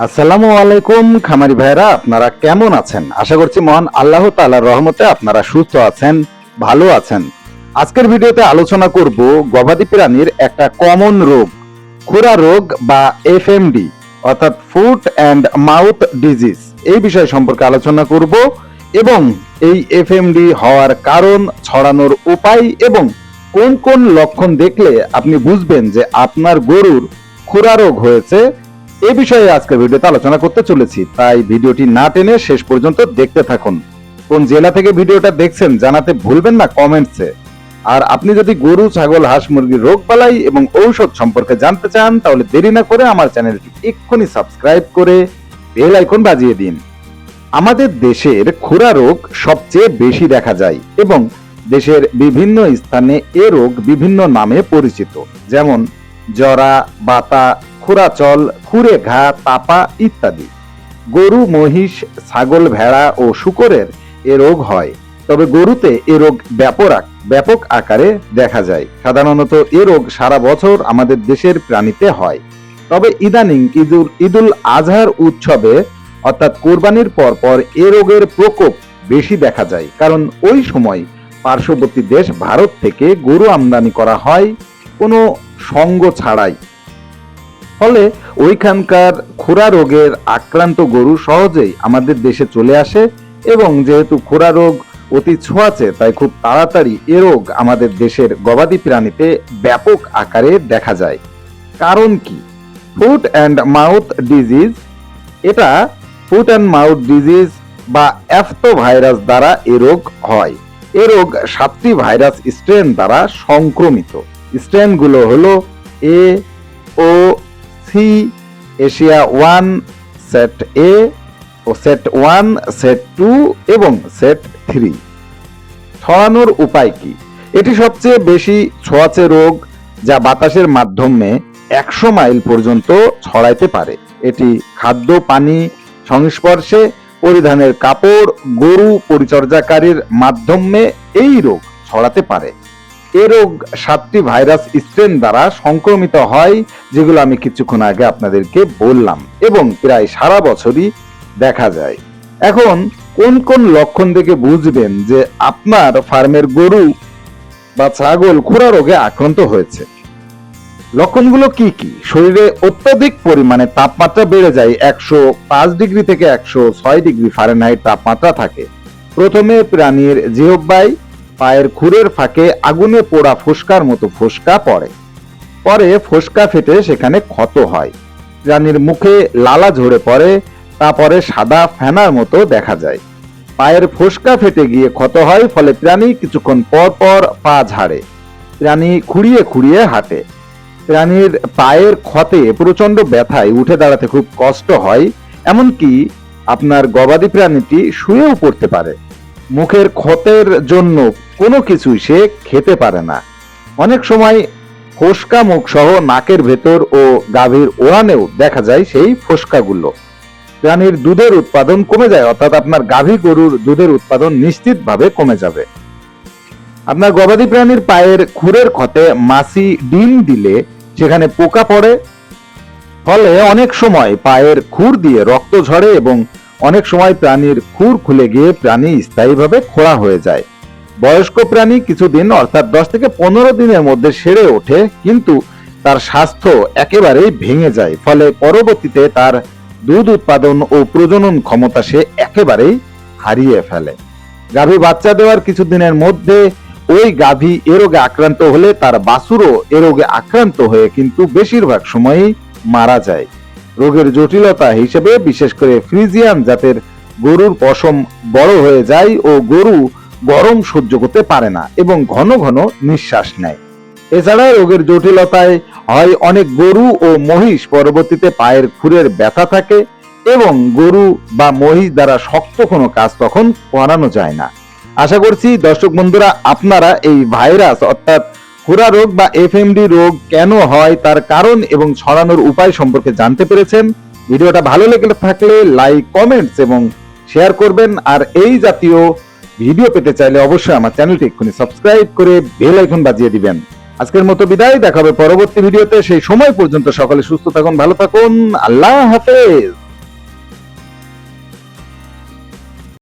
আসসালামু আলাইকুম, খামারি ভাইরা আপনারা কেমন আছেন? আশা করছি মহান আল্লাহ তাআলার রহমতে আপনারা সুস্থ আছেন, ভালো আছেন। আজকের ভিডিওতে আলোচনা করব গবাদি প্রাণীর একটা কমন রোগ, খুরা রোগ বা এফএমডি, অর্থাৎ ফুট অ্যান্ড মাউথ ডিজিজ। এই বিষয় সম্পর্কে আলোচনা করব এবং এই এফএমডি হওয়ার কারণ ছড়ানোর উপায় এবং কোন কোন লক্ষণ দেখলে আপনি বুঝবেন যে আপনার গরুর খুরা রোগ হয়েছে এ বিষয়ে আজকের ভিডিওতে আলোচনা করতে চলেছি, তাই ভিডিওটি না টেনে শেষ পর্যন্ত দেখতে থাকুন। কোন জেলা থেকে ভিডিওটা দেখছেন জানাতে ভুলবেন না কমেন্টসে। আর আপনি যদি গরু, ছাগল, হাঁস মুরগির রোগ বালাই এবং ঔষধ সম্পর্কে জানতে চান, তাহলে দেরি না করে আমার চ্যানেলটি এক্ষুনি সাবস্ক্রাইব করে বেল আইকন বাজিয়ে দিন। আমাদের দেশের খুরা রোগ সবচেয়ে বেশি দেখা যায় এবং দেশের বিভিন্ন স্থানে এ রোগ বিভিন্ন নামে পরিচিত, যেমন জরা, বাতা খুরাচল খুরে ঘা তাপা ইত্যাদি। গরু, মহিষ, ছাগল, ভেড়া ও শুকরের এ রোগ হয়। তবে গরুতে এ রোগ ব্যাপক ব্যাপক আকারে দেখা যায়। সাধারণত এ রোগ সারা বছর আমাদের দেশের প্রাণীতে হয়। তবে ইদানিং ঈদুল ঈদুল আজহার উৎসবে, অর্থাৎ কোরবানির পর পর এ রোগের প্রকোপ বেশি দেখা যায়। কারণ ওই সময় পার্শ্ববর্তী দেশ ভারত থেকে গরু আমদানি করা হয় কোনো সঙ্গ ছাড়াই। ফলে ওইখানকার খুরা রোগের আক্রান্ত গরু সহজেই আমাদের দেশে চলে আসে এবং যেহেতু খুরা রোগ অতি ছোঁয়াচে, তাই খুব তাড়াতাড়ি এ রোগ আমাদের দেশের গবাদি প্রাণীতে ব্যাপক আকারে দেখা যায়। কারণ কি? ফুট অ্যান্ড মাউথ ডিজিজ, এটা ফুট অ্যান্ড মাউথ ডিজিজ বা অ্যাফতো ভাইরাস দ্বারা এ রোগ হয়। এ রোগ সাতটি ভাইরাস স্ট্রেন দ্বারা সংক্রমিত। স্ট্রেনগুলো হলো A, O C, Asia one, SAT A O SAT one, SAT two এবং সেট থ্রি। ছড়ানোর উপায় কি? এটি সবচেয়ে বেশি ছোঁয়াচে রোগ যা বাতাসের মাধ্যমে একশো মাইল পর্যন্ত ছড়াইতে পারে। এটি খাদ্য, পানি, সংস্পর্শে, পরিধানের কাপড়, গরু পরিচর্যাকারীর মাধ্যমে এই রোগ ছড়াতে পারে। এ রোগ সাতটি ভাইরাস স্ট্রেন দ্বারা সংক্রমিত হয়, যেগুলো আমি কিছুক্ষণ আগে আপনাদেরকে বললাম এবং প্রায় সারা বছরই দেখা যায়। এখন কোন কোন লক্ষণ দেখে বুঝবেন যে আপনার ফার্মের গরু বা ছাগল খুরা রোগে আক্রান্ত হয়েছে? লক্ষণগুলো কি কি? শরীরে অত্যধিক পরিমাণে তাপমাত্রা বেড়ে যায়, একশো পাঁচ ডিগ্রি থেকে একশো ছয় ডিগ্রি ফারেনহাইট তাপমাত্রা থাকে। প্রথমে প্রাণীর জিহব্বাই পায়ের খুরের ফাঁকে আগুনে পোড়া ফোসকার মতো ফোসকা পড়ে। পরে ফোসকা ফেটে সেখানে ক্ষত হয়। রানীর মুখে লালা ঝরে পড়ে, তারপরে সাদা ফেনার মতো দেখা যায়। পায়ের ফোসকা ফেটে গিয়ে ক্ষত হয়, ফলে প্রাণী কিছুক্ষণ পর পর পা ঝাড়ে। প্রাণী খুঁড়িয়ে খুঁড়িয়ে হাঁটে। প্রাণীর পায়ের ক্ষতে প্রচণ্ড ব্যথায় উঠে দাঁড়াতে খুব কষ্ট হয়, এমনকি আপনার গবাদি প্রাণীটি শুয়েও পড়তে পারে। মুখের ক্ষতের জন্য কোনো কিছুই সে খেতে পারে না। অনেক সময় ফোসকা মুখ সহ নাকের ভেতর ও গাভীর ওড়ানেও দেখা যায় সেই ফোসকাগুলো। প্রাণীর দুধের উৎপাদন কমে যায়, অর্থাৎ আপনার গাভী গরুর দুধের উৎপাদন নিশ্চিতভাবে কমে যাবে। আপনার গবাদি প্রাণীর পায়ের খুরের ক্ষতে মাছি ডিম দিলে সেখানে পোকা পড়ে। ফলে অনেক সময় পায়ের খুর দিয়ে রক্ত ঝরে এবং অনেক সময় প্রাণীর খুর খুলে গিয়ে প্রাণী স্থায়ীভাবে খোড়া হয়ে যায়। বয়স্ক প্রাণী কিছুদিন অর্থাৎ দশ থেকে পনেরো দিনের মধ্যে সেরে ওঠে, কিন্তু তার স্বাস্থ্য একেবারেই ভেঙে যায়। ফলে পরবর্তীতে তার দুধ উৎপাদন ও প্রজনন ক্ষমতা সে একেবারেই হারিয়ে ফেলে। গাভী বাচ্চা দেওয়ার কিছুদিনের মধ্যে ওই গাভী এ রোগে আক্রান্ত হলে তার বাসুরও এ রোগে আক্রান্ত হয়ে কিন্তু বেশিরভাগ সময়ই মারা যায়। রোগের জটিলতা হিসেবে, বিশেষ করে ফ্রিজিয়ান জাতের গরুর পশম বড় হয়ে যায় ও গরু গরম সহ্য করতে পারে না এবং ঘন ঘন নিঃশ্বাস নেয়। এছাড়া রোগের জটিলতায় হয় অনেক গরু ও মহিষ। পরবর্তীতে পায়ের খুরের ব্যথা থাকে এবং গরু বা মহিষ দ্বারা শক্ত কোনো কাজ তখন করানো যায় না। আশা করছি দর্শক বন্ধুরা, আপনারা এই ভাইরাস অর্থাৎ খুরা রোগ বা এফএমডি রোগ কেন হয়, তার কারণ এবং ছড়ানোর উপায় সম্পর্কে জানতে পেরেছেন। ভিডিওটা ভালো লেগে থাকলে লাইক কমেন্টস এবং শেয়ার করবেন। আর এই জাতীয় ভিডিও পেতে চাইলে অবশ্যই আমার চ্যানেলটি এক্ষুনি সাবস্ক্রাইব করে বেল আইকন বাজিয়ে দিবেন। আজকের মতো বিদায়, দেখাবে পরবর্তী ভিডিওতে। সেই সময় পর্যন্ত সকলে সুস্থ থাকুন, ভালো থাকুন। আল্লাহ হাফেজ।